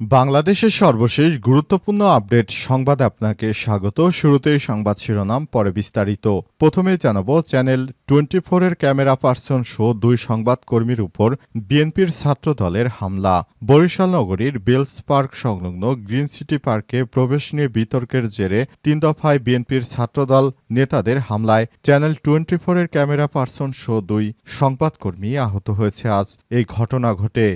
বাংলাদেশের সর্বশেষ গুরুত্বপূর্ণ আপডেট সংবাদে আপনাকে স্বাগত। শুরুতেই সংবাদ শিরোনাম, পরে বিস্তারিত। প্রথমে জানাব, চ্যানেল টোয়েন্টি ফোরের ক্যামেরা পার্সন শো দুই সংবাদকর্মীর উপর বিএনপির ছাত্র দলের হামলা। বরিশাল নগরীর বেলস পার্ক সংলগ্ন গ্রিন সিটি পার্কে প্রবেশ নিয়ে বিতর্কের জেরে তিন দফায় বিএনপির ছাত্রদল নেতাদের হামলায় চ্যানেল টোয়েন্টি ফোরের ক্যামেরা পার্সন শো দুই সংবাদকর্মী আহত হয়েছে আজ। এই ঘটনা ঘটে।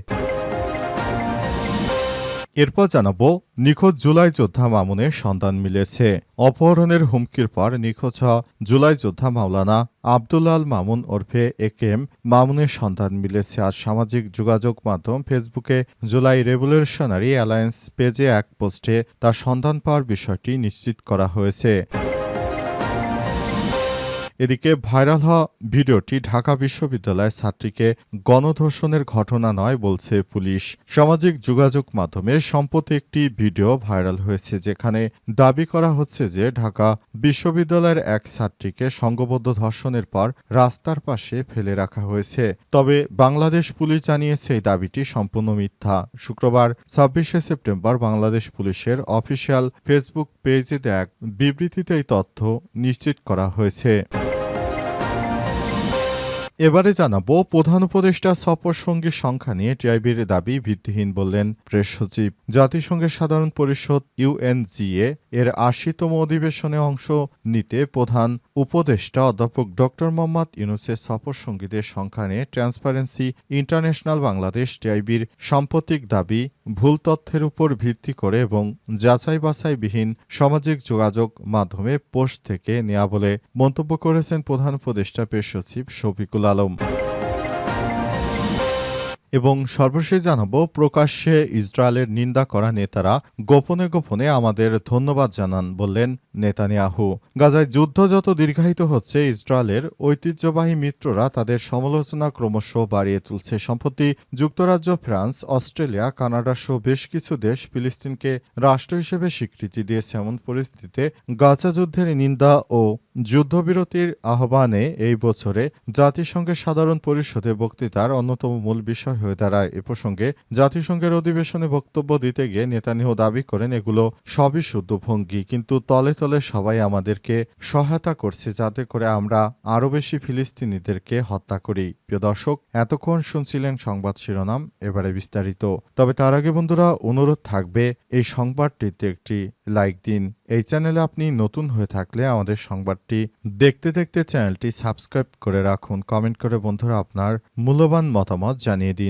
এরপর জানাব, নিখোঁজ জুলাই যোদ্ধা মামুনের সন্ধান মিলেছে। অপহরণের হুমকির পর নিখোঁজ জুলাই যোদ্ধা মাওলানা আবদুল্লাল মামুন ওরফে একেম মামুনের সন্ধান মিলেছে। আর সামাজিক যোগাযোগ মাধ্যম ফেসবুকে জুলাই রেভলিউশনারি অ্যালায়েন্স পেজে এক পোস্টে তার সন্ধান পাওয়ার বিষয়টি নিশ্চিত করা হয়েছে। এদিকে ভাইরাল হওয়া ভিডিওটি ঢাকা বিশ্ববিদ্যালয়ের ছাত্রীকে গণধর্ষণের ঘটনা নয় বলছে পুলিশ। সামাজিক যোগাযোগ মাধ্যমে সম্প্রতি একটি ভিডিও ভাইরাল হয়েছে যেখানে দাবি করা হচ্ছে যে ঢাকা বিশ্ববিদ্যালয়ের এক ছাত্রীকে সংঘবদ্ধ ধর্ষণের পর রাস্তার পাশে ফেলে রাখা হয়েছে। তবে বাংলাদেশ পুলিশ জানিয়েছে এই দাবিটি সম্পূর্ণ মিথ্যা। শুক্রবার ছাব্বিশে সেপ্টেম্বর বাংলাদেশ পুলিশের অফিসিয়াল ফেসবুক পেজে এক বিবৃতিতে এই তথ্য নিশ্চিত করা হয়েছে। এবারে জানাব, প্রধান উপদেষ্টা সফর সঙ্গীর সংখ্যা নিয়ে টিআইবির দাবি ভিত্তিহীন বললেন প্রেস সচিব। জাতিসংঘের সাধারণ পরিষদ ইউএনজিএ এর আশিতম অধিবেশনে অংশ নিতে প্রধান উপদেষ্টা অধ্যাপক ডক্টর মোহাম্মদ ইউনুসের সফর সঙ্গীদের সংখ্যা নিয়ে ট্রান্সপারেন্সি ইন্টারন্যাশনাল বাংলাদেশ টিআইবির সাম্প্রতিক দাবি, ভুল তথ্যের উপর ভিত্তি করে এবং যাচাই বাছাইবিহীন সামাজিক যোগাযোগ মাধ্যমে পোস্ট থেকে নেয়া বলে মন্তব্য করেছেন প্রধান উপদেষ্টা পেশ সচিব শফিকুল আলম। এবং সর্বশেষ জানাব, প্রকাশ্যে ইসরায়েলের নিন্দা করা নেতারা গোপনে গোপনে আমাদের ধন্যবাদ জানান বললেন নেতানিয়াহু। গাজায় যুদ্ধ যত দীর্ঘায়িত হচ্ছে, ইসরায়েলের ঐতিহ্যবাহী মিত্ররা তাদের সমালোচনা ক্রমশ বাড়িয়ে তুলছে। সম্প্রতি যুক্তরাজ্য, ফ্রান্স, অস্ট্রেলিয়া, কানাডা সহ বেশ কিছু দেশ ফিলিস্তিনকে রাষ্ট্র হিসেবে স্বীকৃতি দিয়েছে। এমন পরিস্থিতিতে গাজা যুদ্ধের নিন্দা ও যুদ্ধবিরতির আহ্বানে এই বছরে জাতিসংঘের সাধারণ পরিষদে বক্তৃতার অন্যতম মূল বিষয় হয়ে দাঁড়ায়। এ প্রসঙ্গে জাতিসংঘের অধিবেশনে বক্তব্য দিতে গিয়ে নেতানিয়াহু দাবি করেন, এগুলো সবই শুদ্ধ ভঙ্গি, কিন্তু তলে তলে সবাই আমাদেরকে সহায়তা করছে যাতে করে আমরা আরও বেশি ফিলিস্তিনিদেরকে হত্যা করি। প্রিয় দর্শক, এতক্ষণ শুনছিলেন সংবাদ শিরোনাম, এবারে বিস্তারিত। তবে তার আগে বন্ধুরা, অনুরোধ থাকবে, এই সংবাদটিতে একটি লাইক দিন। এই চ্যানেলে আপনি নতুন হয়ে থাকলে আমাদের সংবাদটি দেখতে দেখতে চ্যানেলটি সাবস্ক্রাইব করে রাখুন। কমেন্ট করে বন্ধুরা আপনার মূল্যবান মতামত জানিয়ে দিন।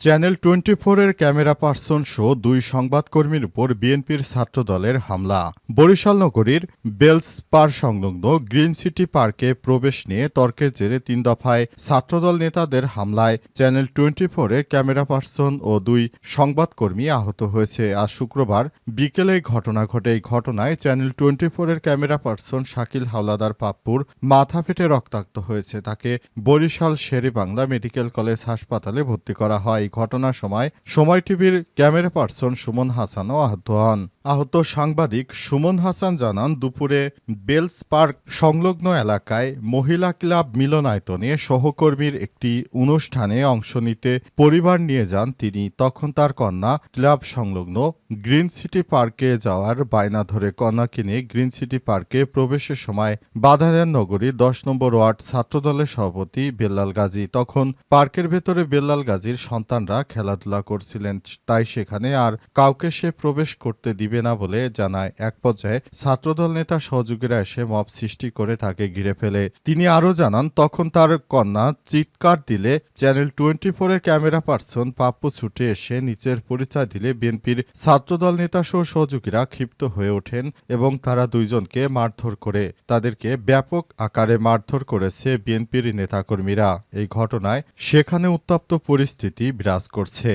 চ্যানেল টোয়েন্টি ফোরের ক্যামেরা পার্সন শো দুই সংবাদকর্মীর উপর বিএনপির ছাত্রদলের হামলা। বরিশাল নগরীর বেলস পার সংলগ্ন গ্রিন সিটি পার্কে প্রবেশ নিয়ে তর্কের জেরে তিন দফায় ছাত্রদল নেতাদের হামলায় চ্যানেল টোয়েন্টি ফোরের ক্যামেরা পার্সন ও দুই সংবাদকর্মী আহত হয়েছে। আজ শুক্রবার বিকেলে ঘটনা ঘটে। এই ঘটনায় চ্যানেল টোয়েন্টি ফোরের ক্যামেরা পার্সন শাকিল হাওলাদার পাপ্পুর মাথা ফেটে রক্তাক্ত হয়েছে। তাকে বরিশাল শেরে বাংলা মেডিকেল কলেজ হাসপাতালে ভর্তি করা হয়। এই ঘটনার সময় সময় টিভির ক্যামেরা পার্সন সুমন হাসানও আহত হন। আহত সাংবাদিক সুমন হাসান জানান, দুপুরে বেলস পার্ক সংলগ্ন এলাকায় মহিলা ক্লাব মিলনায়তনে সহকর্মীর একটি অনুষ্ঠানে অংশ নিতে পরিবার নিয়ে যান তিনি। তখন তার কন্যা ক্লাব সংলগ্ন গ্রিন সিটি পার্কে যাওয়ার বায়না ধরে কন্যাকে নিয়ে গ্রিন সিটি পার্কে প্রবেশের সময় বাধা দেন নগরী দশ নম্বর ওয়ার্ড ছাত্রদলের সভাপতি বেল্লাল গাজী। তখন পার্কের ভেতরে বেল্লাল গাজীর সন্তানরা খেলাধুলা করছিলেন তাই সেখানে আর কাউকে সে প্রবেশ করতে দিবে না বলে জানায়। এক পর্যায়ে ছাত্রদল নেতা সহযোগীরা এসে মব সৃষ্টি করে তাকে ঘিরে ফেলে। তিনি আরও জানান, তখন তার কন্যা চিৎকার দিলে চ্যানেল টোয়েন্টি ফোরের ক্যামেরা পার্সন পাপ্পু ছুটে এসে নিচের পরিচয় দিলে বিএনপির ছাত্রদল নেতা সহ সহযোগীরা ক্ষিপ্ত হয়ে ওঠেন এবং তারা দুইজনকে মারধর করে। তাদেরকে ব্যাপক আকারে মারধর করেছে বিএনপির নেতাকর্মীরা। এই ঘটনায় সেখানে উত্তপ্ত পরিস্থিতি বিরাজ করছে।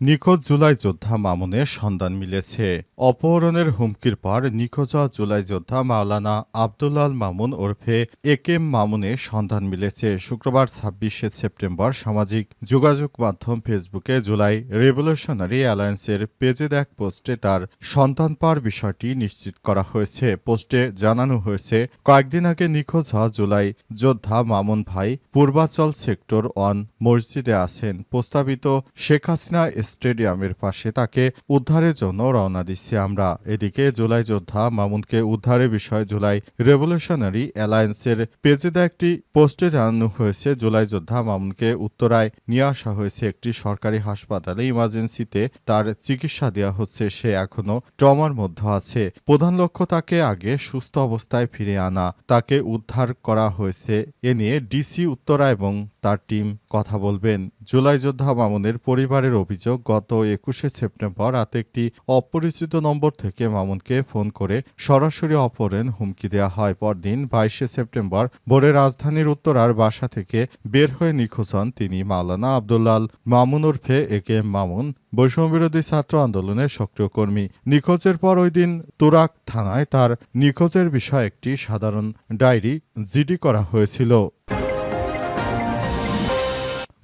নিখোঁজ জুলাই যোদ্ধা মামুনের সন্ধান মিলেছে। অপহরণের হুমকির পর নিখোঁজ জুলাই যোদ্ধা মাওলানা আবদুল্লাল মামুন ওরফে এ মামুনের সন্ধান মিলেছে। শুক্রবার ছাব্বিশে সেপ্টেম্বর সামাজিক যোগাযোগ মাধ্যম ফেসবুকে জুলাই রেভলিউশনারি অ্যালায়েন্সের পেজে এক পোস্টে তার সন্তান পাওয়ার বিষয়টি নিশ্চিত করা হয়েছে। পোস্টে জানানো হয়েছে, কয়েকদিন আগে নিখোঁজ হওয়া জুলাই যোদ্ধা মামুন ভাই পূর্বাচল সেক্টর ওয়ান মসজিদে আছেন। প্রস্তাবিত শেখ হাসিনা স্টেডিয়ামের পাশে তাকে উদ্ধারের জন্য রওনা দিচ্ছি আমরা। এদিকে জুলাই যোদ্ধা মামুনকে উদ্ধারের বিষয়ে জুলাই রেভলিউশনারি অ্যালায়েন্সের পেজে একটি পোস্টে জানানো হয়েছে। জুলাই যোদ্ধা মামুনকে উত্তরায় নিয়ে আসা হয়েছে একটি সরকারি হাসপাতালে। ইমার্জেন্সিতে তার চিকিৎসা দেওয়া হচ্ছে। সে এখনও ট্রমার মধ্যে আছে। প্রধান লক্ষ্য তাকে আগে সুস্থ অবস্থায় ফিরে আনা। তাকে উদ্ধার করা হয়েছে। এ নিয়ে ডিসি উত্তরা এবং তার টিম কথা বলবেন। জুলাই যোদ্ধা মামুনের পরিবারের অভিযোগ, গত একুশে সেপ্টেম্বর রাতে একটি অপরিচিত নম্বর থেকে মামুনকে ফোন করে সরাসরি অপহরণ হুমকি দেওয়া হয়। পরদিন বাইশে সেপ্টেম্বর ভোরে রাজধানীর উত্তরার বাসা থেকে বের হয়ে নিখোঁজ হন তিনি মাওলানা আবদুল্লাল মামুন ওরফে এ কে মামুন, বৈষম্যবিরোধী ছাত্র আন্দোলনের সক্রিয় কর্মী। নিখোঁজের পর ওই দিন তুরাক থানায় তার নিখোঁজের বিষয়ে একটি সাধারণ ডায়েরি জিডি করা হয়েছিল।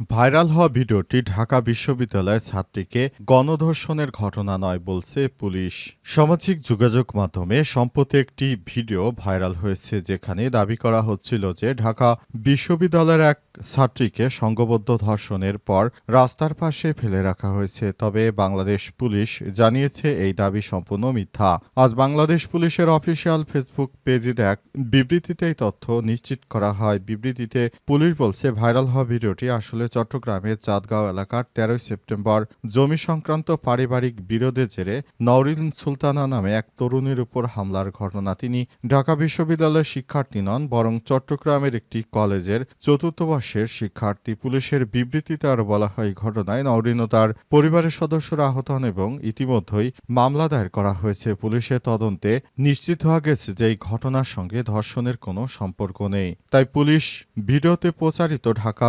ভাইরাল হওয়া ভিডিওটি ঢাকা বিশ্ববিদ্যালয়ের ছাত্রীকে গণধর্ষণের ঘটনা নয় বলছে পুলিশ। সামাজিক যোগাযোগ মাধ্যমে সম্প্রতি একটি ভিডিও ভাইরাল হয়েছে যেখানে দাবি করা হচ্ছিল যে ঢাকা বিশ্ববিদ্যালয়ের এক ছাত্রীকে সংঘবদ্ধ ধর্ষণের পর রাস্তার পাশে ফেলে রাখা হয়েছে। তবে বাংলাদেশ পুলিশ জানিয়েছে এই দাবি সম্পূর্ণ মিথ্যা। আজ বাংলাদেশ পুলিশের অফিসিয়াল ফেসবুক পেজে এক বিবৃতিতে এই তথ্য নিশ্চিত করা হয়। বিবৃতিতে পুলিশ বলছে, ভাইরাল হওয়া ভিডিওটি আসলে চট্টগ্রামের চাঁদগাঁও এলাকার তেরোই সেপ্টেম্বর জমি সংক্রান্ত পারিবারিক বিরোধের জেরে নওরিন সুলতানা নামে এক তরুণীর উপর হামলার ঘটনা। তিনি ঢাকা বিশ্ববিদ্যালয়ের শিক্ষার্থী নন, বরং চট্টগ্রামের একটি কলেজের চতুর্থ বর্ষের শিক্ষার্থী। পুলিশের বিবৃতিতে আরও বলা হয় ঘটনায় নওরিন ও তার পরিবারের সদস্যরা আহত হন এবং ইতিমধ্যেই মামলা দায়ের করা হয়েছে। পুলিশের তদন্তে নিশ্চিত হওয়া গেছে যে, এই ঘটনার সঙ্গে ধর্ষণের কোনো সম্পর্ক নেই। তাই পুলিশ ভিডিওতে প্রচারিত ঢাকা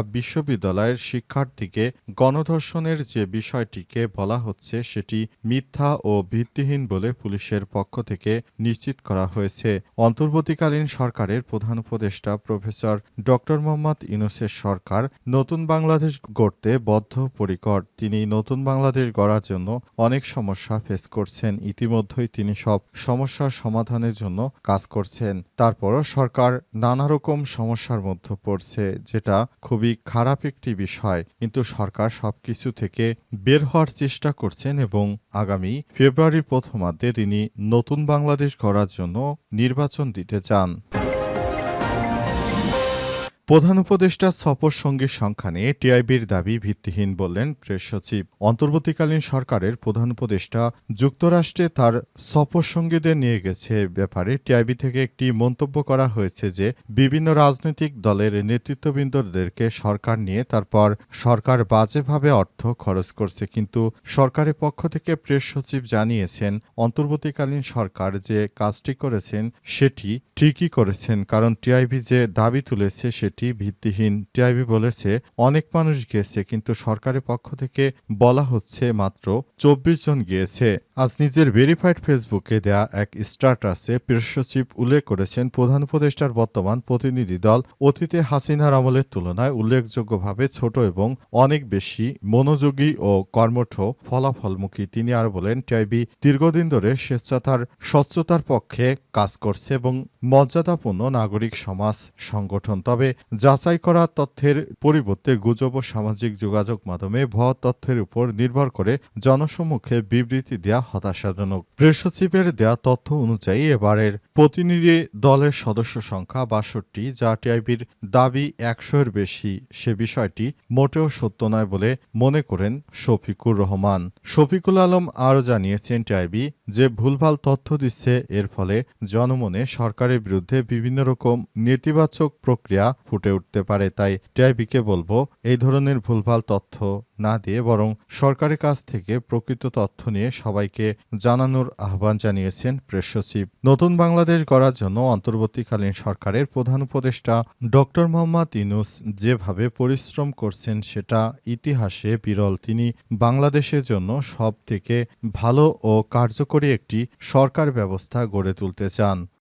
বিশ্ববিদ্যালয়ের শিক্ষার্থীকে গণধর্ষণের যে বিষয়টিকে বলা হচ্ছে সেটি মিথ্যা ও ভিত্তিহীন বলে পুলিশের পক্ষ থেকে নিশ্চিত করা হয়েছে। অন্তর্বর্তীকালীন সরকারের প্রধান উপদেষ্টা প্রফেসর ড. মোহাম্মদ ইউনুসের সরকার নতুন বাংলাদেশ গড়তে বদ্ধপরিকর। তিনি নতুন বাংলাদেশ গড়ার জন্য অনেক সমস্যা ফেস করছেন। ইতিমধ্যেই তিনি সব সমস্যার সমাধানের জন্য কাজ করছেন। তারপরও সরকার নানা রকম সমস্যার মধ্যে পড়ছে, যেটা খুবই খারাপ একটি বিষয়, কিন্তু সরকার সবকিছু থেকে বের হওয়ার চেষ্টা করছেন এবং আগামী ফেব্রুয়ারি প্রথমার্ধে তিনি নতুন বাংলাদেশ গড়ার জন্য নির্বাচন দিতে চান। প্রধান উপদেষ্টা সফর সঙ্গীর সংখ্যা নিয়ে টিআইবির দাবি ভিত্তিহীন বললেন প্রেস সচিব। অন্তর্বর্তীকালীন সরকারের প্রধান উপদেষ্টা যুক্তরাষ্ট্রে তার সফর সঙ্গীদের নিয়ে গেছে ব্যাপারে টিআইবি থেকে একটি মন্তব্য করা হয়েছে যে, বিভিন্ন রাজনৈতিক দলের নেতৃত্ববৃন্দদেরকে সরকার নিয়ে তারপর সরকার বাজেভাবে অর্থ খরচ করছে। কিন্তু সরকারের পক্ষ থেকে প্রেস সচিব জানিয়েছেন, অন্তর্বর্তীকালীন সরকার যে কাজটি করেছেন, সেটি ঠিকই করেছেন। কারণ টিআইবি যে দাবি তুলেছে, সেটি ভিত্তিহীন টিআইবি বলেছে, অনেক মানুষ গিয়েছে কিন্তু সরকারের পক্ষ থেকে বলা হচ্ছে মাত্র চব্বিশ জন গিয়েছে। আজ নিজের ভেরিফাইড ফেসবুকে দেয়া এক স্ট্যাটাসে প্রেস সচিব উল্লেখ করেছেন, প্রধান উপদেষ্টার বর্তমান প্রতিনিধি দল অতীতে হাসিনার আমলের তুলনায় উল্লেখযোগ্যভাবে ছোট এবং অনেক বেশি মনোযোগী ও কর্মঠ ফলাফলমুখী। তিনি আর বলেন, টিআইবি দীর্ঘদিন ধরে স্বেচ্ছাতার, স্বচ্ছতার পক্ষে কাজ করছে এবং মর্যাদাপূর্ণ নাগরিক সমাজ সংগঠন। তবে যাচাই করা তথ্যের পরিবর্তে গুজব ও সামাজিক যোগাযোগ মাধ্যমে ভুয়া তথ্যের উপর নির্ভর করে জনসম্মুখে বিবৃতি দেয়া হতাশাজনক প্রেস সচিবের দেয়া তথ্য অনুযায়ী এবারের প্রতিনিধি দলের সদস্য সংখ্যা বাষট্টি, যা টিআইবির দাবি একশো এর বেশি। সে বিষয়টি মোটেও সত্য নয় বলে মনে করেন শফিকুর রহমান। শফিকুল আলম আরও জানিয়েছেন, টিআইবি যে ভুলভাল তথ্য দিচ্ছে, এর ফলে জনমনে সরকারের বিরুদ্ধে বিভিন্ন রকম নেতিবাচক প্রক্রিয়া ফুটে উঠতে পারে। তাই টিআইবিকে বলব, এই ধরনের ভুলভাল তথ্য না দিয়ে বরং সরকারের কাছ থেকে প্রকৃত তথ্য নিয়ে সবাইকে জানানোর আহ্বান জানিয়েছেন প্রেস সচিব। নতুন বাংলাদেশ গড়ার জন্য অন্তর্বর্তীকালীন সরকারের প্রধান উপদেষ্টা ডক্টর মোহাম্মদ ইনুস যেভাবে পরিশ্রম করছেন সেটা ইতিহাসে বিরল। তিনি বাংলাদেশের জন্য সব থেকে ভালো ও কার্যকরী একটি সরকার ব্যবস্থা গড়ে তুলতে চান।